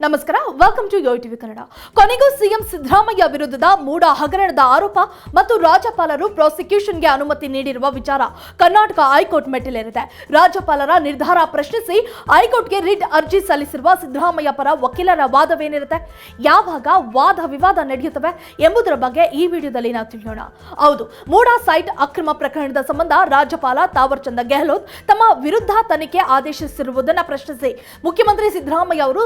ನಮಸ್ಕಾರ welcome to yo TV Kannada ಕೊನೆಗೂ CM Siddaramaiah ವಿರುದ್ಧದ ಮೂಡ ಹಗರಣದ ಆರೋಪ ಮತ್ತು ರಾಜ್ಯಪಾಲರು ಪ್ರಾಸಿಕ್ಯೂಷನ್ಗೆ ಅನುಮತಿ ನೀಡಿರುವ ವಿಚಾರ ಕರ್ನಾಟಕ ಹೈಕೋರ್ಟ್ ಮೆಟ್ಟಿಲೇರಿದೆ. ರಾಜ್ಯಪಾಲರ ನಿರ್ಧಾರ ಪ್ರಶ್ನಿಸಿ ಹೈಕೋರ್ಟ್ಗೆ ರಿಟ್ ಅರ್ಜಿ ಸಲ್ಲಿಸಿರುವ ಸಿದ್ದರಾಮಯ್ಯ ಪರ ವಕೀಲರ ವಾದವೇನಿರುತ್ತೆ? ಯಾವಾಗ ವಾದ ವಿವಾದ ನಡೆಯುತ್ತವೆ ಎಂಬುದರ ಬಗ್ಗೆ ಈ ವಿಡಿಯೋದಲ್ಲಿ ನಾವು ತಿಳಿಯೋಣ. ಹೌದು ಮೂಡ ಸೈಟ್ ಅಕ್ರಮ ಪ್ರಕರಣದ ಸಂಬಂಧ ರಾಜ್ಯಪಾಲ ತಾವರ್ ಗೆಹ್ಲೋತ್ ತಮ್ಮ ವಿರುದ್ಧ ತನಿಖೆ ಆದೇಶಿಸಿರುವುದನ್ನು ಪ್ರಶ್ನಿಸಿ ಮುಖ್ಯಮಂತ್ರಿ ಸಿದ್ದರಾಮಯ್ಯ ಅವರು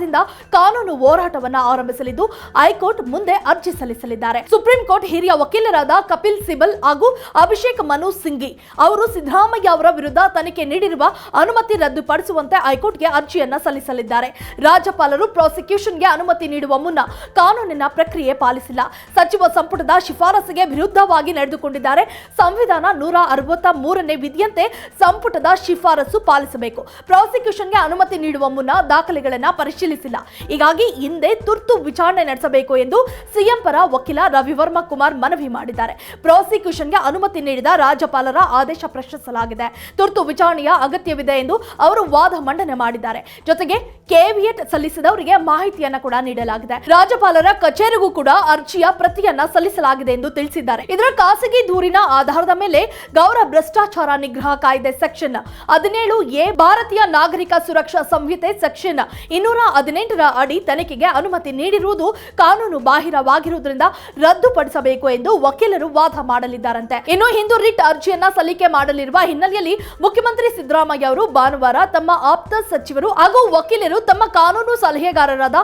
ಸೋಮವಾರದಿಂದ ಕಾನೂನು ಹೋರಾಟವನ್ನ ಆರಂಭಿಸಲಿದ್ದು ಹೈಕೋರ್ಟ್ ಮುಂದೆ ಅರ್ಜಿ ಸಲ್ಲಿಸಲಿದ್ದಾರೆ. ಸುಪ್ರೀಂ ಕೋರ್ಟ್ ಹಿರಿಯ ವಕೀಲರಾದ ಕಪಿಲ್ ಸಿಬಲ್ ಹಾಗೂ ಅಭಿಷೇಕ್ ಮನು ಸಿಂಘಿ ಅವರು ಸಿದ್ದರಾಮಯ್ಯ ಅವರ ವಿರುದ್ಧ ತನಿಖೆ ನೀಡಿರುವ ಅನುಮತಿ ರದ್ದುಪಡಿಸುವಂತೆ ಹೈಕೋರ್ಟ್ಗೆ ಅರ್ಜಿಯನ್ನ ಸಲ್ಲಿಸಲಿದ್ದಾರೆ. ರಾಜ್ಯಪಾಲರು ಪ್ರಾಸಿಕ್ಯೂಷನ್ಗೆ ಅನುಮತಿ ನೀಡುವ ಮುನ್ನ ಕಾನೂನಿನ ಪ್ರಕ್ರಿಯೆ ಪಾಲಿಸಿಲ್ಲ. ಸಚಿವ ಸಂಪುಟದ ಶಿಫಾರಸಿಗೆ ವಿರುದ್ಧವಾಗಿ ನಡೆದುಕೊಂಡಿದ್ದಾರೆ. ಸಂವಿಧಾನ ನೂರ ಅರವತ್ತ ಮೂರನೇ ವಿಧಿಯಂತೆ ಸಂಪುಟದ ಶಿಫಾರಸು ಪಾಲಿಸಬೇಕು. ಪ್ರಾಸಿಕ್ಯೂಷನ್ಗೆ ಅನುಮತಿ ನೀಡುವ ಮುನ್ನ ದಾಖಲೆಗಳನ್ನು ದಾಖಲೆಗಳನ್ನ ಪರಿಶೀಲಿಸಿಲ್ಲ ಹೀಗಾಗಿ ಹಿಂದೆ ತುರ್ತು ವಿಚಾರಣೆ ನಡೆಸಬೇಕು ಎಂದು ಸಿಎಂ ಪರ ವಕೀಲ ರವಿವರ್ಮ ಕುಮಾರ್ ಮನವಿ ಮಾಡಿದ್ದಾರೆ. ಪ್ರಾಸಿಕ್ಯೂಷನ್ಗೆ ಅನುಮತಿ ನೀಡಿದ ರಾಜ್ಯಪಾಲರ ಆದೇಶ ಪ್ರಶ್ನಿಸಲಾಗಿದೆ. ತುರ್ತು ವಿಚಾರಣೆಯ ಅಗತ್ಯವಿದೆ ಎಂದು ಅವರು ವಾದ ಮಂಡನೆ ಮಾಡಿದ್ದಾರೆ. ಜೊತೆಗೆ ಕೆವಿಯಟ್ ಸಲ್ಲಿಸಿದವರಿಗೆ ಮಾಹಿತಿಯನ್ನ ಕೂಡ ನೀಡಲಾಗಿದೆ. ರಾಜ್ಯಪಾಲರ ಕಚೇರಿಗೂ ಕೂಡ ಅರ್ಜಿಯ ಪ್ರತಿಯನ್ನ ಸಲ್ಲಿಸಲಾಗಿದೆ ಎಂದು ತಿಳಿಸಿದ್ದಾರೆ. ಇದರ ಖಾಸಗಿ ದೂರಿನ ಆಧಾರದ ಮೇಲೆ ಗೌರವ ಭ್ರಷ್ಟಾಚಾರ ನಿಗ್ರಹ ಕಾಯ್ದೆ ಸೆಕ್ಷನ್ ಹದಿನೇಳು ಎ ಭಾರತೀಯ ನಾಗರಿಕ ಸುರಕ್ಷಾ ಸಂಹಿತೆ ಸೆಕ್ಷನ್ ಇನ್ನೂರ ಹದಿನೆಂಟರ ಅಡಿ ತನಿಖೆಗೆ ಅನುಮತಿ ನೀಡಿರುವುದು ಕಾನೂನು ಬಾಹಿರವಾಗಿರುವುದರಿಂದ ರದ್ದುಪಡಿಸಬೇಕು ಎಂದು ವಕೀಲರು ವಾದ ಮಾಡಲಿದ್ದಾರಂತೆ. ಇನ್ನು ಹಿಂದೂ ರಿಟ್ ಅರ್ಜಿಯನ್ನ ಸಲ್ಲಿಕೆ ಮಾಡಲಿರುವ ಹಿನ್ನೆಲೆಯಲ್ಲಿ ಮುಖ್ಯಮಂತ್ರಿ ಸಿದ್ದರಾಮಯ್ಯ ಅವರು ಭಾನುವಾರ ತಮ್ಮ ಆಪ್ತ ಸಚಿವರು ಹಾಗೂ ವಕೀಲರು ತಮ್ಮ ಕಾನೂನು ಸಲಹೆಗಾರರಾದ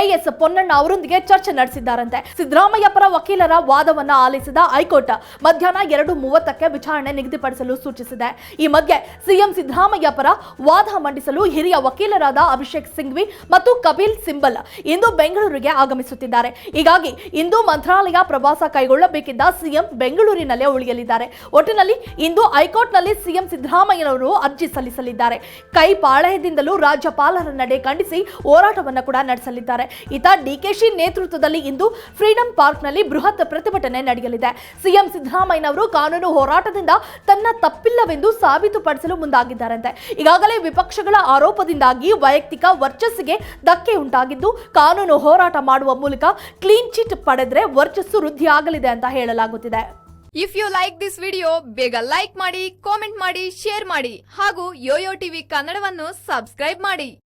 ಎಎಸ್ ಪೊನ್ನಣ್ಣ ಅವರೊಂದಿಗೆ ಚರ್ಚೆ ನಡೆಸಿದ್ದಾರಂತೆ. ಸಿದ್ದರಾಮಯ್ಯ ಪರ ವಕೀಲರ ವಾದವನ್ನ ಆಲಿಸಿದ ಹೈಕೋರ್ಟ್ ಮಧ್ಯಾಹ್ನ ಎರಡು ಮೂವತ್ತಕ್ಕೆ ವಿಚಾರಣೆ ನಿಗದಿಪಡಿಸಲು ಸೂಚಿಸಿದೆ. ಈ ಮಧ್ಯೆ ಸಿಎಂ ಸಿದ್ದರಾಮಯ್ಯ ಪರ ವಾದ ಮಂಡಿಸಲು ಹಿರಿಯ ವಕೀಲರಾದ ಅಭಿಷೇಕ್ ಸಿಂಘ್ವಿ ಮತ್ತು ಕಪಿಲ್ ಸಿಂಬಲ್ ಇಂದು ಬೆಂಗಳೂರಿಗೆ ಆಗಮಿಸುತ್ತಿದ್ದಾರೆ. ಹೀಗಾಗಿ ಇಂದು ಮಂತ್ರಾಲಯ ಪ್ರವಾಸ ಕೈಗೊಳ್ಳಬೇಕಿದ್ದ ಸಿಎಂ ಬೆಂಗಳೂರಿನಲ್ಲೇ ಉಳಿಯಲಿದ್ದಾರೆ. ಒಟ್ಟಿನಲ್ಲಿ ಇಂದು ಹೈಕೋರ್ಟ್ನಲ್ಲಿ ಸಿಎಂ ಸಿದ್ದರಾಮಯ್ಯನವರು ಅರ್ಜಿ ಸಲ್ಲಿಸಲಿದ್ದಾರೆ. ಕೈ ಪಾಳಯದಿಂದಲೂ ರಾಜ್ಯಪಾಲರ ನಡೆ ಖಂಡಿಸಿ ಹೋರಾಟವನ್ನು ಕೂಡ ನಡೆಸಲಿದ್ದಾರೆ. ಇತ ಡಿಕೆಶಿ ನೇತೃತ್ವದಲ್ಲಿ ಇಂದು ಫ್ರೀಡಂ ಪಾರ್ಕ್ನಲ್ಲಿ ಬೃಹತ್ ಪ್ರತಿಭಟನೆ ನಡೆಯಲಿದೆ. ಸಿಎಂ ಸಿದ್ದರಾಮಯ್ಯನವರು ಕಾನೂನು ಹೋರಾಟದಿಂದ ತನ್ನ ತಪ್ಪಿಲ್ಲವೆಂದು ಸಾಬೀತುಪಡಿಸಲು ಮುಂದಾಗಿದ್ದಾರಂತೆ. ಈಗಾಗಲೇ ವಿಪಕ್ಷಗಳ ಆರೋಪದಿಂದಾಗಿ ವೈಯಕ್ತಿಕ ವರ್ಚಸ್ಸಿಗೆ ಧಕ್ಕೆ ಉಂಟಾಗಿದ್ದು ಕಾನೂನು ಹೋರಾಟ ಮಾಡುವ ಮೂಲಕ ಕ್ಲೀನ್ ಚಿಟ್ ಪಡೆದ್ರೆ ವರ್ಚಸ್ಸು ವೃದ್ಧಿಯಾಗಲಿದೆ ಅಂತ ಹೇಳಲಾಗುತ್ತಿದೆ. If you like this video ಬೇಗ ಲೈಕ್ ಮಾಡಿ ಕಾಮೆಂಟ್ ಮಾಡಿ ಶೇರ್ ಮಾಡಿ ಹಾಗೂ ಯೋಯೋ ಟಿವಿ ಕನ್ನಡವನ್ನು ಸಬ್ಸ್ಕ್ರೈಬ್ ಮಾಡಿ.